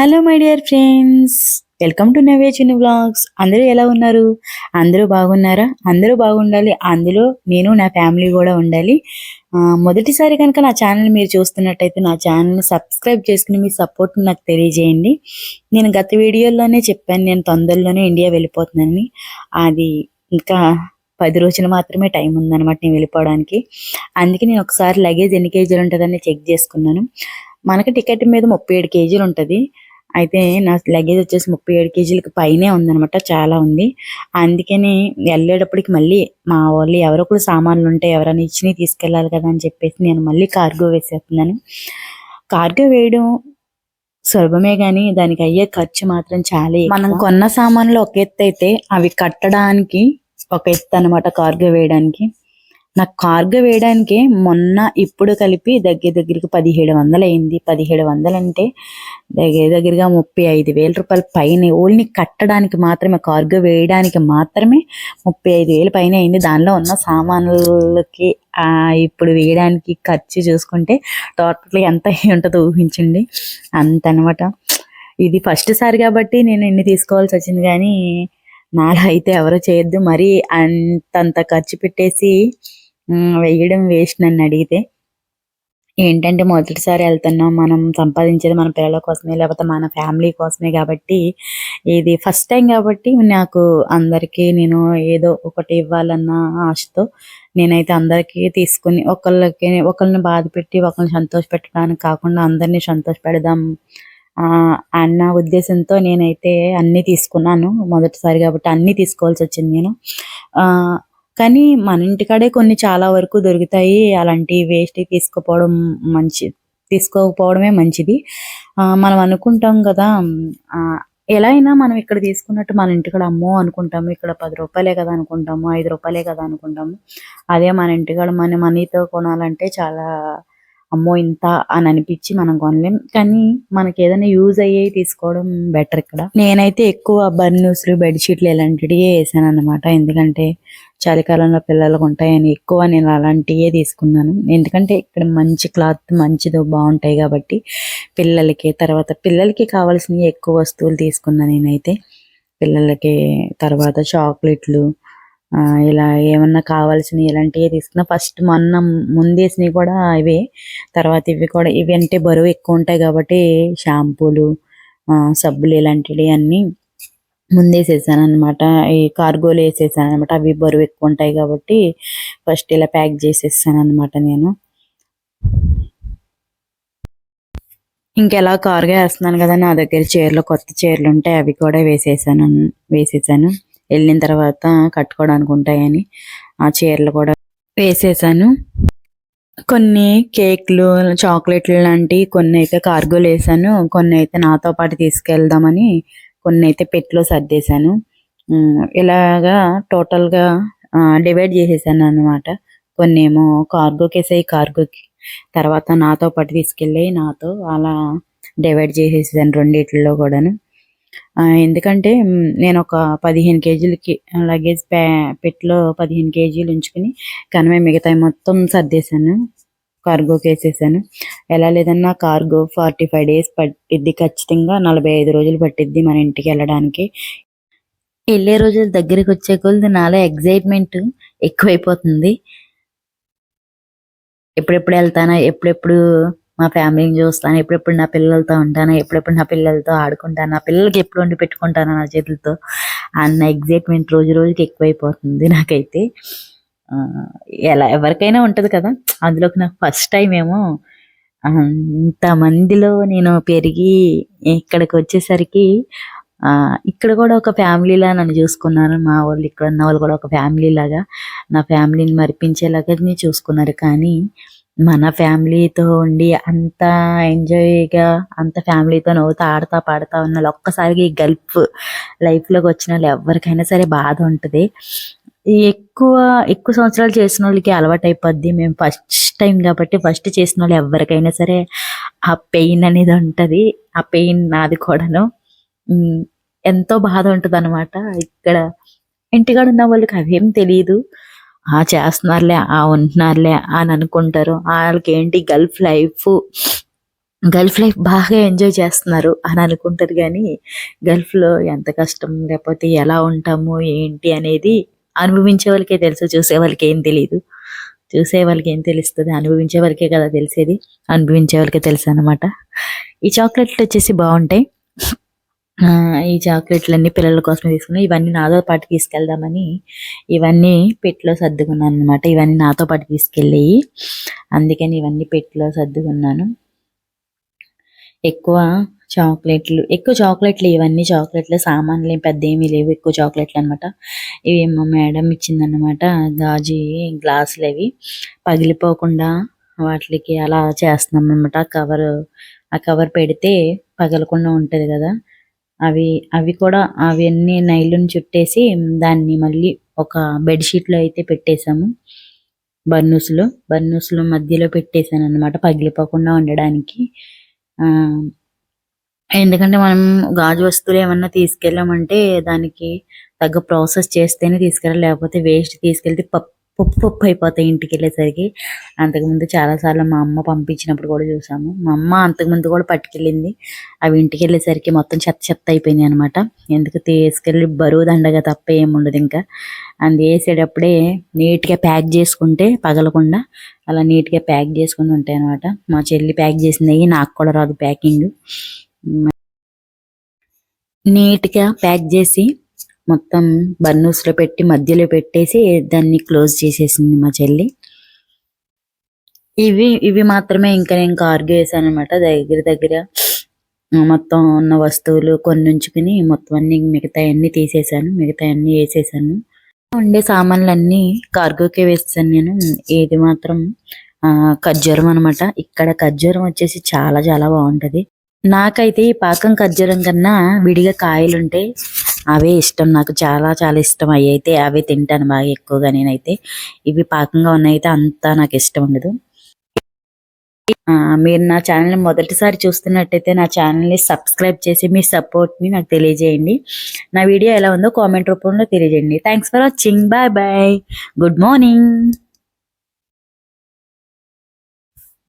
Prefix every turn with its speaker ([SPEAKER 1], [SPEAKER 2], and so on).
[SPEAKER 1] Hello my dear friends. Welcome to నవే చిన్న blogs అందరూ ఎలా ఉన్నారు? అందరూ బాగున్నారా? అందరూ బాగుండాలి. అందులో నేను నా ఫ్యామిలీ కూడా ఉండాలి. మొదటిసారి కనుక నా ఛానల్ మీరు చూస్తున్నట్టయితే నా ఛానల్ని సబ్స్క్రైబ్ చేసుకుని మీ సపోర్ట్ నాకు తెలియజేయండి. నేను గత వీడియోలోనే చెప్పాను నేను తొందరలోనే ఇండియా వెళ్ళిపోతున్నానని. అది ఇంకా పది రోజులు మాత్రమే టైం ఉందన్నమాట నేను వెళ్ళిపోవడానికి. అందుకే నేను ఒకసారి లగేజ్ ఎన్ని కేజీలు ఉంటుందని చెక్ చేసుకున్నాను. మనకి టికెట్ మీద ముప్పై ఏడు కేజీలు ఉంటుంది. అయితే నా లగేజ్ వచ్చేసి ముప్పై ఏడు కేజీలకు పైనే ఉందనమాట చాలా ఉంది. అందుకని వెళ్ళేటప్పటికి మళ్ళీ మా వాళ్ళు ఎవరో ఒకరు సామాన్లు ఉంటే ఎవరైనా ఇచ్చినవి తీసుకెళ్ళాలి కదా అని చెప్పేసి నేను మళ్ళీ కార్గో వేసేస్తున్నాను. కార్గో వేయడం సులభమే కానీ దానికి అయ్యే ఖర్చు మాత్రం చాలా మనం కొన్న సామాన్లు ఒక ఎత్తు అయితే అవి కట్టడానికి ఒక ఎత్తు అనమాట కార్గో వేయడానికి. నాకు కార్గో వేయడానికి మొన్న ఇప్పుడు కలిపి దగ్గర దగ్గరికి పదిహేడు వందలు అయింది పదిహేడు వందలు అంటే దగ్గర దగ్గరగా ముప్పై ఐదు వేల రూపాయల పైన. ఓన్లీ కట్టడానికి మాత్రమే కార్గో వేయడానికి మాత్రమే ముప్పై ఐదు వేల పైన అయింది. దానిలో ఉన్న సామాన్లకి ఇప్పుడు వేయడానికి ఖర్చు చూసుకుంటే టోటల్ ఎంత అయి ఉంటుందో ఊహించండి. అంత అనమాట ఇది ఫస్ట్ సారి కాబట్టి నేను ఎన్ని తీసుకోవాల్సి వచ్చింది కానీ నాలా అయితే ఎవరో చేయొద్దు. మరి అంతంత ఖర్చు పెట్టేసి వేయడం వేస్ట్ నన్ను అడిగితే. ఏంటంటే మొదటిసారి వెళ్తున్నాం మనం సంపాదించేది మన పిల్లల కోసమే లేకపోతే మన ఫ్యామిలీ కోసమే కాబట్టి ఇది ఫస్ట్ టైం కాబట్టి నాకు అందరికీ నేను ఏదో ఒకటి ఇవ్వాలన్న ఆశతో నేనైతే అందరికీ తీసుకుని ఒకళ్ళకి ఒకళ్ళని బాధ పెట్టి ఒకళ్ళని సంతోష పెట్టడానికి కాకుండా అందరినీ సంతోష పెడదాం ఆ, అన్న ఉద్దేశంతో నేనైతే అన్ని తీసుకున్నాను. మొదటిసారి కాబట్టి అన్ని తీసుకోవాల్సి వచ్చింది నేను. ఆ కానీ మన ఇంటికాడే కొన్ని చాలా వరకు దొరుకుతాయి. అలాంటి వేస్ట్ తీసుకుపోవడం మంచి తీసుకోకపోవడమే మంచిది. ఆ, మనం అనుకుంటాం కదా ఎలా అయినా మనం ఇక్కడ తీసుకున్నట్టు మన ఇంటికాడ అమ్మో అనుకుంటాము ఇక్కడ పది రూపాయలే కదా అనుకుంటాము ఐదు రూపాయలే కదా అనుకుంటాము. అదే మన ఇంటికాడ మన మనీతో కొనాలంటే చాలా అమ్మో ఇంత అని అనిపించి మనం కొనలేం. కానీ మనకి ఏదైనా యూజ్ అయ్యే తీసుకోవడం బెటర్ ఇక్కడ. నేనైతే ఎక్కువ బర్నూస్లు బెడ్షీట్లు ఇలాంటివి వేసాను అనమాట ఎందుకంటే చలికాలంలో పిల్లలకు ఉంటాయని ఎక్కువ నేను అలాంటివే తీసుకున్నాను. ఎందుకంటే ఇక్కడ మంచి క్లాత్ మంచిదో బాగుంటాయి కాబట్టి పిల్లలకి తర్వాత పిల్లలకి కావాల్సినవి ఎక్కువ వస్తువులు తీసుకున్నాను నేనైతే. పిల్లలకి తర్వాత చాక్లెట్లు ఆ, ఇలా ఏమన్నా కావాల్సినవి ఇలాంటివి తీసుకున్నా. ఫస్ట్ మొన్న ముందేసినవి కూడా ఇవే. తర్వాత ఇవి కూడా ఇవి అంటే బరువు ఎక్కువ ఉంటాయి కాబట్టి షాంపూలు ఆ, సబ్బులు ఇలాంటివి అన్నీ ముందేసేసాను అనమాట ఈ కార్గోలు వేసేసాను అనమాట అవి బరువు ఎక్కువ ఉంటాయి కాబట్టి ఫస్ట్ ఇలా ప్యాక్ చేసేసాను అనమాట నేను. ఇంకెలా కారుగా వేస్తున్నాను కదా నా దగ్గర చీరలు కొత్త చీరలు ఉంటాయి అవి కూడా వేసేసాను వేసేసాను. వెళ్ళిన తర్వాత కట్టుకోవడానికి ఉంటాయని ఆ చీరలు కూడా వేసేసాను. కొన్ని కేక్లు చాక్లెట్లు లాంటివి కొన్ని అయితే కార్గోలు వేసాను. కొన్ని అయితే నాతో పాటు తీసుకెళ్దామని కొన్ని అయితే పెట్లో సర్దేశాను. ఇలాగా టోటల్గా డివైడ్ చేసేసాను అనమాట కొన్ని ఏమో కార్గోకి వేసాయి కార్గోకి తర్వాత నాతో పాటు తీసుకెళ్ళి నాతో అలా డివైడ్ చేసేసాను రెండిట్లో కూడాను. ఎందుకంటే నేను ఒక పదిహేను కేజీలకి లగేజ్ ప్యా పెట్లో పదిహేను కేజీలు ఉంచుకుని కనమే మిగతాయి మొత్తం సర్దేశాను. కార్గోకి వేసేసాను ఎలా లేదన్నా కార్గో ఫార్టీ ఫైవ్ డేస్ పట్టిద్ది. ఖచ్చితంగా నలభై ఐదు రోజులు పట్టిద్ది మన ఇంటికి వెళ్ళడానికి. వెళ్ళే రోజులు దగ్గరికి వచ్చే కొలది నాలో ఎగ్జైట్మెంట్ ఎక్కువైపోతుంది. ఎప్పుడెప్పుడు వెళ్తానా? ఎప్పుడెప్పుడు మా ఫ్యామిలీని చూస్తాను? ఎప్పుడెప్పుడు నా పిల్లలతో ఉంటాను? ఎప్పుడెప్పుడు నా పిల్లలతో ఆడుకుంటాను? నా పిల్లలకి ఎప్పుడు వండి పెట్టుకుంటాను నా చేతులతో? అన్న ఎగ్జైట్మెంట్ రోజు రోజుకి ఎక్కువైపోతుంది నాకైతే. ఎలా ఎవరికైనా ఉంటది కదా. అందులోకి నాకు ఫస్ట్ టైం ఏమో అంతమందిలో నేను పెరిగి ఇక్కడికి వచ్చేసరికి ఆ ఇక్కడ కూడా ఒక ఫ్యామిలీలా నన్ను చూసుకున్నారు. మా వాళ్ళు ఇక్కడ ఉన్న వాళ్ళు కూడా ఒక ఫ్యామిలీ లాగా నా ఫ్యామిలీని మరిపించేలాగా చూసుకున్నారు. కానీ మన ఫ్యామిలీతో ఉండి అంత ఎంజాయ్గా అంత ఫ్యామిలీతో నవ్వుతా ఆడతా పాడుతా ఉన్న ఒక్కసారిగా ఈ గల్ఫ్ లైఫ్లోకి వచ్చిన వాళ్ళు ఎవరికైనా సరే బాధ ఉంటుంది. ఎక్కువ ఎక్కువ సంవత్సరాలు చేసిన వాళ్ళకి అలవాటు అయిపోద్ది మేము ఫస్ట్ టైం కాబట్టి ఫస్ట్ చేసిన వాళ్ళు ఎవరికైనా సరే ఆ పెయిన్ అనేది ఉంటది. ఆ పెయిన్ నాది కూడాను. ఎంతో బాధ ఉంటుంది అనమాట ఇక్కడ ఇంటికాడ ఉన్న వాళ్ళకి అవేం తెలియదు ఆ చేస్తున్నారులే ఆ ఉంటున్నారులే అని అనుకుంటారు. వాళ్ళకి ఏంటి గల్ఫ్ లైఫ్? గల్ఫ్ లైఫ్ బాగా ఎంజాయ్ చేస్తున్నారు అని అనుకుంటారు. కానీ గల్ఫ్లో ఎంత కష్టం? లేకపోతే ఎలా ఉంటాము? ఏంటి అనేది అనుభవించే వాళ్ళకే తెలుసు చూసే వాళ్ళకి ఏం తెలియదు చూసే వాళ్ళకి ఏం తెలుస్తుంది అనుభవించే వాళ్ళకే కదా తెలిసేది. అనుభవించే వాళ్ళకే తెలుసు అనమాట ఈ చాక్లెట్లు వచ్చేసి బాగుంటాయి. ఆ, ఈ చాక్లెట్లన్నీ పిల్లల కోసం తీసుకున్నాను ఇవన్నీ నాతో పాటు తీసుకెళ్దామని ఇవన్నీ పెట్టిలో సర్దుకున్నాను అనమాట ఇవన్నీ నాతో పాటు తీసుకెళ్ళి అందుకని ఇవన్నీ పెట్టిలో సర్దుకున్నాను. ఎక్కువ చాక్లెట్లు. ఎక్కువ చాక్లెట్లు ఇవన్నీ చాక్లెట్లు సామాన్లు ఏం పెద్ద ఏమీ లేవు. ఎక్కువ చాక్లెట్లు అన్నమాట. ఇవి మా మేడం ఇచ్చిందన్నమాట. గాజు గ్లాసులు అవి. పగిలిపోకుండా వాటికి అలా చేస్తున్నాం అనమాట కవర్ ఆ కవర్ పెడితే పగలకుండా ఉంటది కదా. అవి అవి కూడా అవన్నీ నైలుని చుట్టేసి దాన్ని మళ్ళీ ఒక బెడ్షీట్లో అయితే పెట్టేశాము. బర్నూస్లో మధ్యలో పెట్టేశాను అనమాట పగిలిపోకుండా ఉండడానికి. ఆ ఎందుకంటే మనం గాజు వస్తువులు ఏమన్నా తీసుకెళ్ళామంటే దానికి తగ్గ ప్రాసెస్ చేస్తేనే తీసుకెళ్ళాలి. లేకపోతే వేస్ట్ తీసుకెళ్తే పప్పు పప్పు అయిపోతాయి ఇంటికి వెళ్ళేసరికి. అంతకుముందు చాలాసార్లు మా అమ్మ పంపించినప్పుడు కూడా చూసాము. మా అమ్మ అంతకుముందు కూడా పట్టుకెళ్ళింది. అవి ఇంటికి వెళ్ళేసరికి మొత్తం చెత్త చెత్త అయిపోయింది అనమాట ఎందుకు తీసుకెళ్ళి బరువు దండగా తప్ప ఏమి ఉండదు ఇంకా. అందు వేసేటప్పుడే నీట్గా ప్యాక్ చేసుకుంటే పగలకుండా అలా నీట్గా ప్యాక్ చేసుకుని ఉంటాయి అనమాట మా చెల్లి ప్యాక్ చేసింది నాకు కూడా రాదు ప్యాకింగ్. నీట్గా ప్యాక్ చేసి మొత్తం బన్నూస్లో పెట్టి మధ్యలో పెట్టేసి దాన్ని క్లోజ్ చేసేసింది మా చెల్లి. ఇవి ఇవి మాత్రమే ఇంకా నేను కార్గో వేసాను అనమాట దగ్గర దగ్గర మొత్తం ఉన్న వస్తువులు కొన్ని ఉంచుకుని మొత్తం అన్ని మిగతా అన్ని తీసేసాను. మిగతా అన్ని వేసేసాను. ఉండే సామాన్లు అన్ని కార్గోకే వేస్తాను నేను. ఏది మాత్రం ఖర్జూరం అనమాట ఇక్కడ ఖర్జూరం వచ్చేసి చాలా చాలా బాగుంటది. నాకైతే ఈ పాకం ఖర్జూరం కన్నా విడిగా కాయలుంటే అవే ఇష్టం. నాకు చాలా చాలా ఇష్టం. అవి అయితే అవే తింటాను బాగా ఎక్కువగా నేనైతే. ఇవి పాకంగా ఉన్నాయితే అంతా నాకు ఇష్టం ఉండదు. మీరు నా ఛానల్ని మొదటిసారి చూస్తున్నట్టయితే నా ఛానల్ని సబ్స్క్రైబ్ చేసి మీ సపోర్ట్ని నాకు తెలియజేయండి. నా వీడియో ఎలా ఉందో కామెంట్ రూపంలో తెలియజేయండి. Thanks for watching bye bye good morning